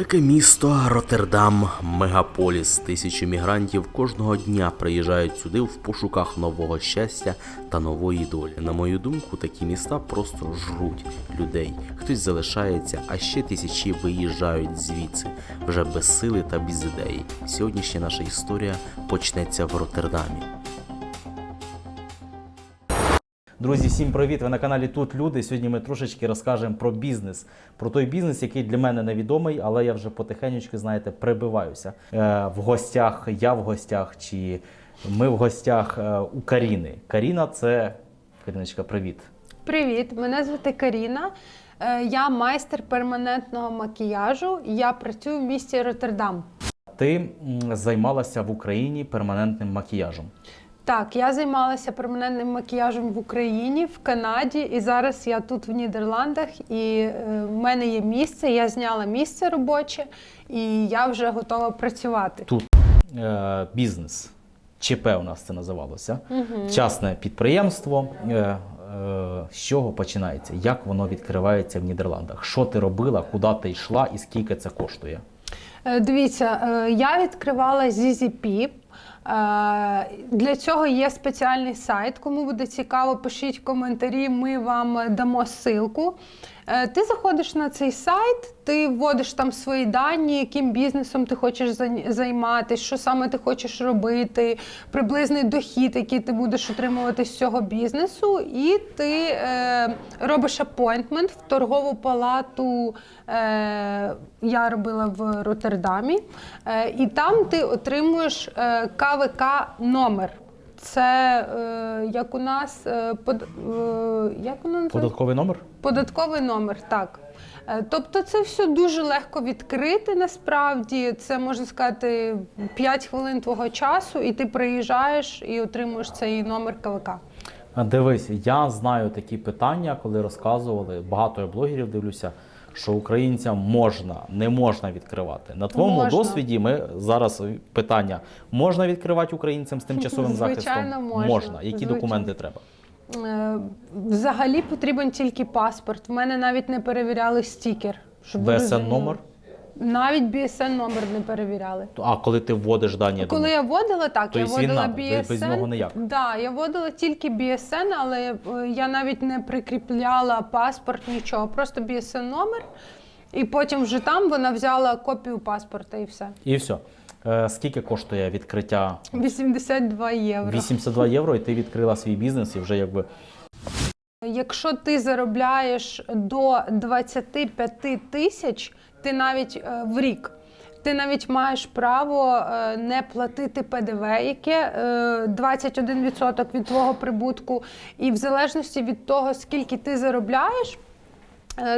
Велике місто Роттердам, мегаполіс. Тисячі мігрантів кожного дня приїжджають сюди в пошуках нового щастя та нової долі. На мою думку, такі міста просто жруть людей. Хтось залишається, а ще тисячі виїжджають звідси вже без сили та без ідеї. Сьогоднішня наша історія почнеться в Роттердамі. Друзі, всім привіт! Ви на каналі Тут Люди. Сьогодні ми трошечки розкажемо про бізнес, про той бізнес, який для мене невідомий, але я вже потихеньку, знаєте, прибиваюся. Е, в гостях, я в гостях, чи ми в гостях е, у Каріни. Каріна це Каріночка, привіт. Привіт, мене звати Каріна. Е, Я майстер перманентного макіяжу. Я працюю в місті Роттердам. Ти м, займалася в Україні перманентним макіяжем. Так, я займалася перманентним макіяжем в Україні, в Канаді, і зараз я тут в Нідерландах. І е, в мене є місце. Я зняла місце робоче, і я вже готова працювати. Тут е, бізнес. ЧП у нас це називалося. Частне підприємство. Е, е, з чого починається? Як воно відкривається в Нідерландах? Що ти робила, куди ти йшла і скільки це коштує? Е, Дивіться, я відкривала ZZP. Для цього є спеціальний сайт. Кому буде цікаво, пишіть коментарі, ми вам дамо ссылку. Е, Ти заходиш на цей сайт, ти вводиш там свої дані, яким бізнесом ти хочеш зай- займатися, що саме ти хочеш робити, приблизний дохід, який ти будеш отримувати з цього бізнесу, і ти е, робиш апойнтмент в торгову палату. Е, я робила в Роттердамі, е, і там ти отримуєш е, КВК номер. Це е, як у нас е, под, е, як воно називається? Податковий номер? Податковий номер, так. Е, Тобто це все дуже легко відкрити насправді. Це можна сказати 5 хвилин твого часу, і ти приїжджаєш і отримуєш цей номер КВК. А Дивись, я знаю такі питання, коли розказували, багато я блогерів дивлюся, що українцям можна, не можна відкривати. На твоєму Можна. досвіді ми зараз питання: можна відкривати українцям з тимчасовим Звичайно, захистом? можна. Які Звичайно. документи треба? Е, Взагалі потрібен тільки паспорт. В мене навіть не перевіряли стікер. ВСН номер? Навіть BSN номер не перевіряли. А коли ти вводиш дані, я Коли думаю, я вводила, так, То я єсть він вводила надо, без- BSN. без нього ніяк. Да, я вводила тільки BSN, але е, я навіть не прикріпляла паспорт, нічого, просто BSN номер. І потім вже там вона взяла копію паспорта і все. і все. Е, скільки коштує відкриття? 82 євро. 82 євро, і ти відкрила свій бізнес і вже якби Якщо ти заробляєш до 25 тисяч, ти навіть е, в рік. Ти навіть маєш право е, не платити ПДВ, яке е, 21% від твого прибутку. І в залежності від того, скільки ти заробляєш, е,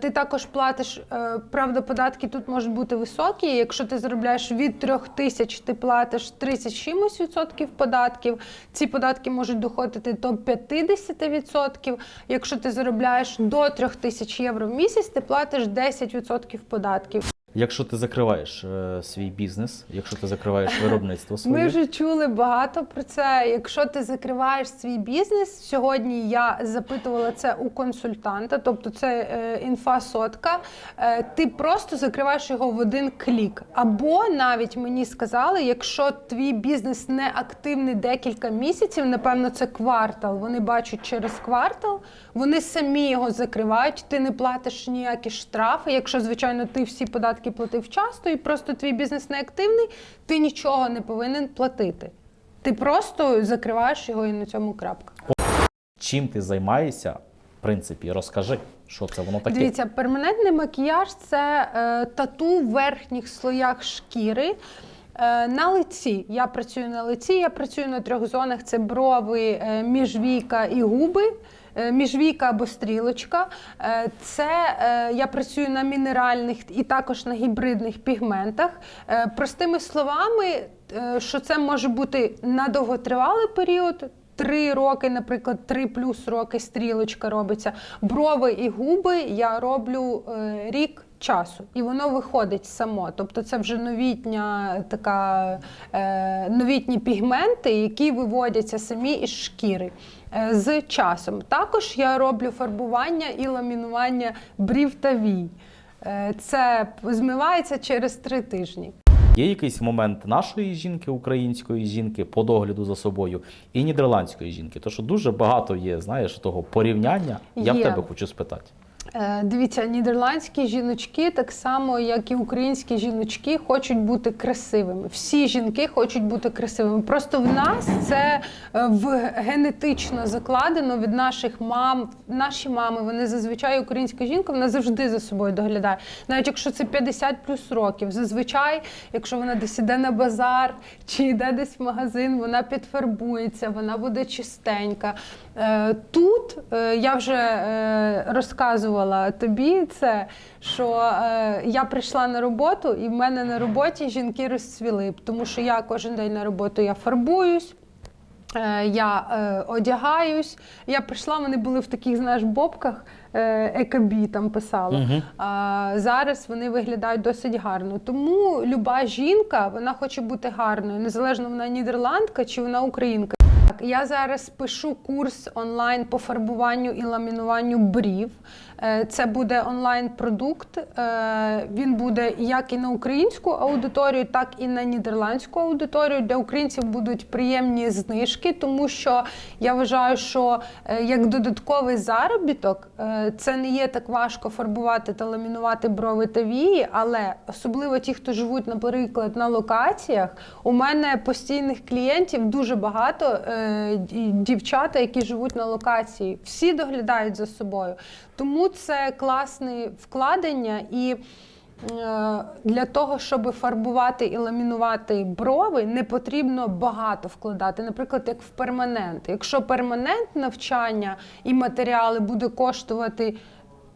ти також платиш, е, правда, податки тут можуть бути високі. Якщо ти заробляєш від трьох тисяч, ти платиш 30 чимось відсотків податків. Ці податки можуть доходити до 50%. Якщо ти заробляєш до трьох тисяч євро в місяць, ти платиш 10% податків. Якщо ти закриваєш е, свій бізнес, якщо ти закриваєш виробництво своє, Ми вже чули багато про це. Якщо ти закриваєш свій бізнес, сьогодні я запитувала це у консультанта, тобто це е, інфа сотка. Е, ти просто закриваєш його в один клік. Або навіть мені сказали, якщо твій бізнес не активний декілька місяців, напевно, це квартал. Вони бачать через квартал, вони самі його закривають. Ти не платиш ніякі штрафи. Якщо, звичайно, ти всі податки платив часто і просто твій бізнес не активний, ти нічого не повинен платити. Ти просто закриваєш його і на цьому крапка. чим ти займаєшся, в принципі, розкажи, що це воно таке. Дивіться, перманентний макіяж це е, тату в верхніх слоях шкіри. Е, на лиці. Я працюю на лиці, я працюю на трьох зонах: це брови, е, міжвійка і губи. Е, Міжвійка або стрілочка. Е, Це е, я працюю на мінеральних і також на гібридних пігментах. Простими словами, що це може бути на довготривалий період. Три роки, наприклад, три плюс роки стрілочка робиться. Брови і губи я роблю рік часу, і воно виходить само. Тобто це вже новітня така новітні пігменти, які виводяться самі із шкіри з часом. Також я роблю фарбування і ламінування брів та вій. Е, Це змивається через три тижні. Є якийсь момент нашої жінки, української жінки, по догляду за собою, і нідерландської жінки. То що дуже багато є, знаєш, того порівняння. Я в тебе хочу спитати. Е, Дивіться, нідерландські жіночки, так само як і українські жіночки, хочуть бути красивими. Всі жінки хочуть бути красивими. Просто в нас це е, в генетично закладено від наших мам. Наші мами, вони зазвичай українська жінка, вона завжди за собою доглядає. Навіть якщо це 50 плюс років. Зазвичай, якщо вона десь іде на базар чи йде десь в магазин, вона підфарбується, вона буде чистенька. Е, Тут я вже е, розказувала тобі це, що е, я прийшла на роботу, і в мене на роботі жінки розцвіли, тому що я кожен день на роботу я фарбуюсь. Е, Я е, одягаюсь. Я прийшла, вони були в таких, знаєш, бобках, е, екабі там писала. Мгм. А зараз вони виглядають досить гарно. Тому люба жінка вона хоче бути гарною, незалежно вона нідерландка чи вона українка. Так, я зараз пишу курс онлайн по фарбуванню і ламінуванню брів. Е, Це буде онлайн-продукт. Е, Він буде як і на українську аудиторію, так і на нідерландську аудиторію. Для українців будуть приємні знижки, тому що я вважаю, що е, як додатковий заробіток це не є так важко фарбувати та ламінувати брови та вії, але особливо ті, хто живуть, наприклад, на локаціях. У мене постійних клієнтів дуже багато дівчата, які живуть на локації. Всі доглядають за собою. Тому це класне вкладення і. е, Для того, щоб фарбувати і ламінувати брови, не потрібно багато вкладати. Наприклад, як в перманент. Якщо перманент навчання і матеріали буде коштувати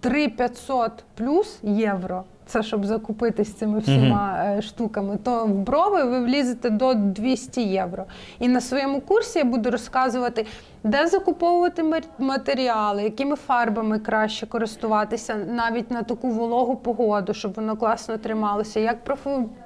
3500 плюс євро, це щоб закупитись цими всіма е, штуками, то в брови ви влізете до 200 євро. І на своєму курсі я буду розказувати, де закуповувати матеріали, якими фарбами краще користуватися навіть на таку вологу погоду, щоб воно класно трималося, як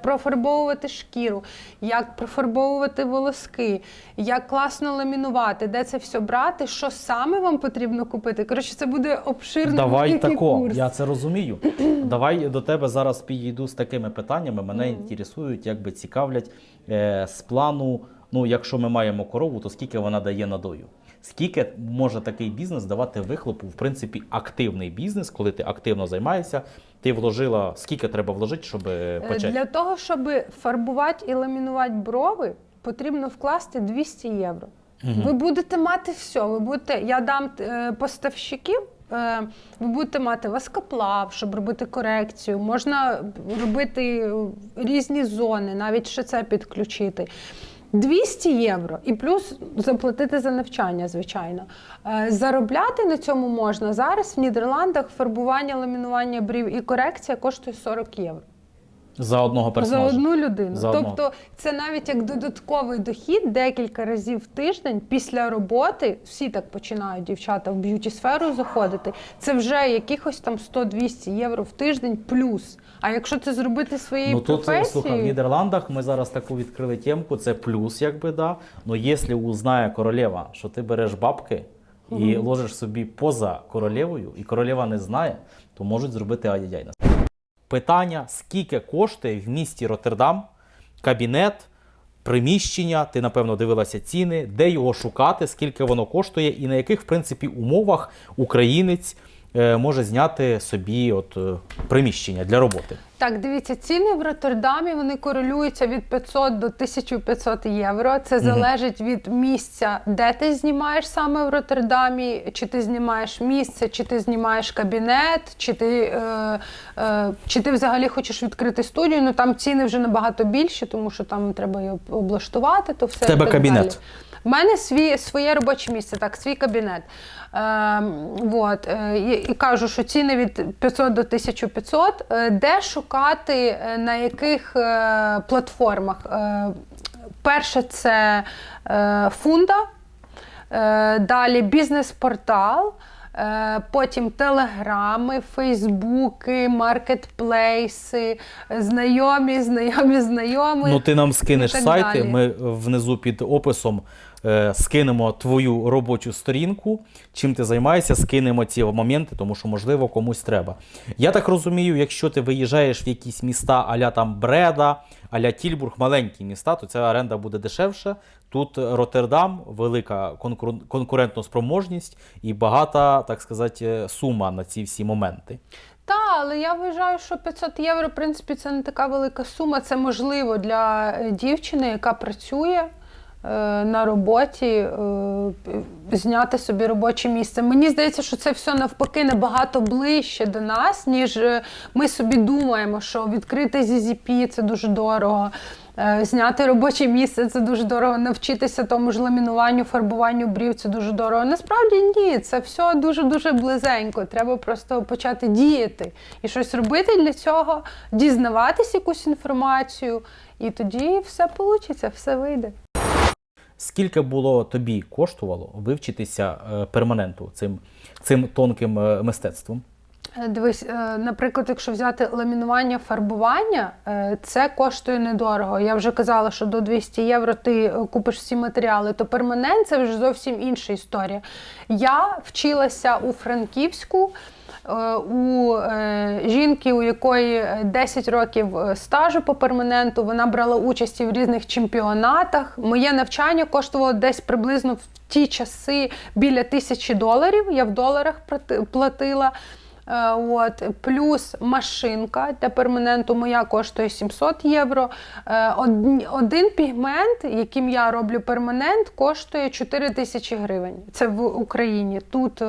профарбовувати шкіру, як профарбовувати волоски, як класно ламінувати, де це все брати, що саме вам потрібно купити. Коротше, це буде обширний Давай тако, курс. я це розумію. Давай до тебе зараз підійду з такими питаннями. Мене інтересують, якби цікавлять е, з плану. Ну, якщо ми маємо корову, то скільки вона дає надою? Скільки може такий бізнес давати вихлопу? В принципі, активний бізнес, коли ти активно займаєшся, ти вложила, скільки треба вложити, щоб е, Е, почати? Для того, щоб фарбувати і ламінувати брови, потрібно вкласти 200 євро. Ви будете мати все. Ви будете, я дам е, поставщиків. Е, Ви будете мати васкоплав, щоб робити корекцію. Можна робити різні зони, навіть ще це підключити. 200 євро і плюс заплатити за навчання, звичайно. Е, Заробляти на цьому можна зараз в Нідерландах фарбування, ламінування брів і корекція коштує 40 євро. За одного За одну людину. За одного. тобто це навіть як додатковий дохід декілька разів в тиждень після роботи. Всі так починають дівчата в б'юті сферу заходити. Це вже якихось там 100-200 євро в тиждень плюс. А якщо це зробити своєю Ну тут професією, слухай, в Нідерландах ми зараз таку відкрили темку, це плюс, якби да. Ну якщо узнає королева, що ти береш бабки і ложиш собі поза королевою, і королева не знає, то можуть зробити ай-яй. Питання: скільки коштує в місті Роттердам кабінет, приміщення? Ти напевно дивилася ціни, де його шукати, скільки воно коштує, і на яких в принципі умовах українець може зняти собі от е, приміщення для роботи. Так, дивіться, ціни в Роттердамі вони корелюються від 500 до 1500 євро. Це залежить від місця, де ти знімаєш саме в Роттердамі, чи ти знімаєш місце, чи ти знімаєш кабінет, чи ти, е, е, чи ти взагалі хочеш відкрити студію. Ну там ціни вже набагато більші, тому що там треба її облаштувати. То все В тебе так кабінет? Далі. У мене свій, своє робоче місце, так, свій кабінет. Ем, вот, е, і, кажу, що ціни від 500 до 1500. Е, де шукати, е, на яких е, платформах? Е, перше, це е, фунда, е, далі бізнес-портал. Е, Потім телеграми, фейсбуки, маркетплейси, е, знайомі, знайомі, знайомі. Ну, ти нам скинеш сайти. далі. Ми внизу під описом е, скинемо твою робочу сторінку, чим ти займаєшся, скинемо ці моменти, тому що, можливо, комусь треба. Я так розумію, якщо ти виїжджаєш в якісь міста аля там Бреда, аля Тільбург, маленькі міста, то ця оренда буде дешевша. Тут Роттердам, велика конкурен- конкурентна спроможність і багата, так сказати, сума на ці всі моменти. Та, але я вважаю, що 500 євро, в принципі, це не така велика сума. Це можливо для е, дівчини, яка працює. Е, На роботі е, зняти собі робоче місце. Мені здається, що це все навпаки набагато ближче до нас, ніж е, ми собі думаємо, що відкрити ZZP – це дуже дорого. Зняти робоче місце це дуже дорого. Навчитися тому ж ламінуванню, фарбуванню брів це дуже дорого. Насправді ні, це все дуже дуже близенько. Треба просто почати діяти і щось робити для цього, дізнаватись якусь інформацію, і тоді все вийде, все вийде. Скільки було тобі коштувало вивчитися е, перманенту цим, цим тонким е, мистецтвом? Е, Дивись, наприклад, якщо взяти ламінування фарбування, це коштує недорого. Я вже казала, що до 200 євро ти купиш всі матеріали, то перманент це вже зовсім інша історія. Я вчилася у Франківську. У жінки, у якої е, 10 років е, стажу по перманенту, вона брала участь в різних чемпіонатах. Моє навчання коштувало десь приблизно в ті часи біля тисячі доларів. Я в доларах платила. Е, От, плюс машинка для перманенту моя коштує 700 євро. Е, Один пігмент, яким я роблю перманент, коштує 4 тисячі гривень. Це в Україні. Тут е,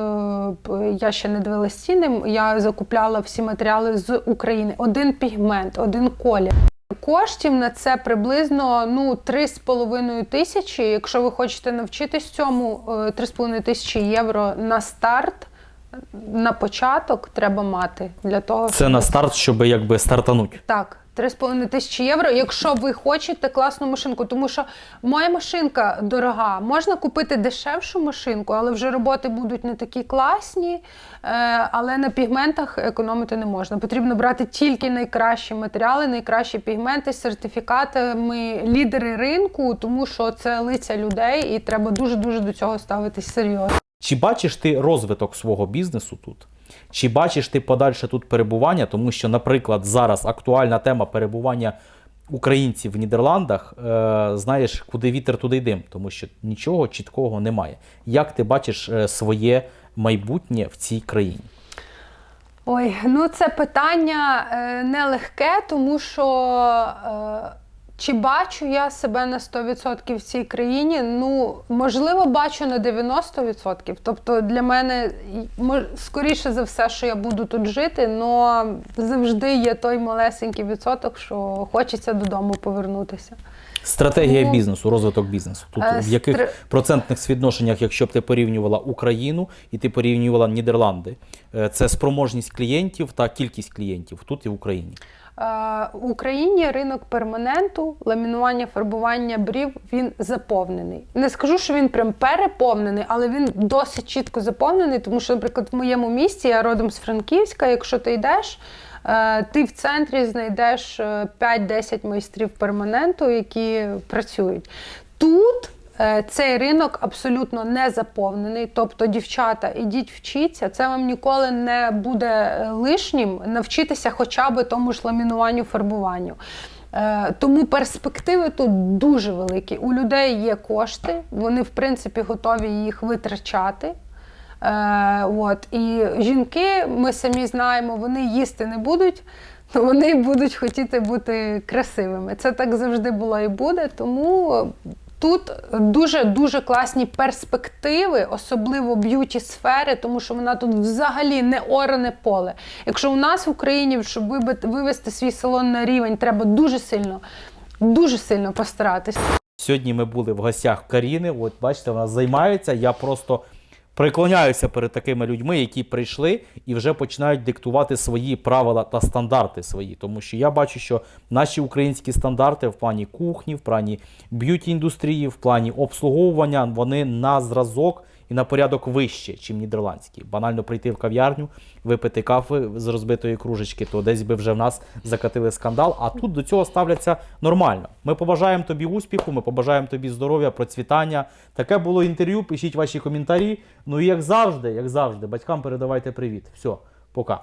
я ще не дивилась ціни, я закупляла всі матеріали з України. Один пігмент, один колір. Коштів на це приблизно ну 3,5 тисячі. Якщо ви хочете навчитись цьому, е, 3,5 тисячі євро на старт. На початок треба мати для того, Це на старт, щоб якби стартануть. так, 3,5 тисячі євро, якщо ви хочете класну машинку. Тому що моя машинка дорога. Можна купити дешевшу машинку, але вже роботи будуть не такі класні. Е, але на пігментах економити не можна. Потрібно брати тільки найкращі матеріали, найкращі пігменти з сертифікатами, лідери ринку, тому що це лиця людей, і треба дуже-дуже до цього ставитись серйозно. Чи бачиш ти розвиток свого бізнесу тут? Чи бачиш ти подальше тут перебування? Тому що, наприклад, зараз актуальна тема перебування українців в Нідерландах, е, знаєш, куди вітер, туди й дим, тому що нічого чіткого немає. Як ти бачиш е, своє майбутнє в цій країні? Ой, ну це питання е, нелегке, тому що е, чи бачу я себе на 100% в цій країні? Ну, можливо, бачу на 90%. Тобто для мене скоріше за все, що я буду тут жити, але завжди є той малесенький відсоток, що хочеться додому повернутися. Стратегія Ну, бізнесу, розвиток бізнесу. Тут е, в яких стр- процентних співвідношеннях, якщо б ти порівнювала Україну і ти порівнювала Нідерланди, Е, це спроможність клієнтів та кількість клієнтів тут і в Україні. Е, В Україні ринок перманенту, ламінування, фарбування брів він заповнений. Не скажу, що він прям переповнений, але він досить чітко заповнений, тому що, наприклад, в моєму місті я родом з Франківська. Якщо ти йдеш, е, ти в центрі знайдеш е, 5-10 майстрів перманенту, які працюють. Тут е, цей ринок абсолютно не заповнений. Тобто, дівчата, ідіть вчіться. Це вам ніколи не буде е, лишнім навчитися хоча б тому ж ламінуванню, фарбуванню. Е, Тому перспективи тут дуже великі. У людей є кошти, вони в принципі готові їх витрачати. Е, от. І жінки, ми самі знаємо, вони їсти не будуть, то вони будуть хотіти бути красивими. Це так завжди було і буде. Тому тут дуже дуже класні перспективи, особливо б'юті сфери, тому що вона тут взагалі не оране поле. Якщо у нас в Україні, щоб вивести свій салон на рівень, треба дуже сильно, дуже сильно постаратися. Сьогодні ми були в гостях Каріни. От бачите, вона займається. Я просто преклоняюся перед такими людьми, які прийшли і вже починають диктувати свої правила та стандарти свої. Тому що я бачу, що наші українські стандарти в плані кухні, в плані б'юті індустрії, в плані обслуговування, вони на зразок і на порядок вище, чим нідерландські. Банально прийти в кав'ярню, випити кафи з розбитої кружечки, то десь би вже в нас закатили скандал. А тут до цього ставляться нормально. Ми побажаємо тобі успіху, ми побажаємо тобі здоров'я, процвітання. Таке було інтерв'ю. Пишіть ваші коментарі. Ну і як завжди, як завжди, батькам передавайте привіт. Все, пока.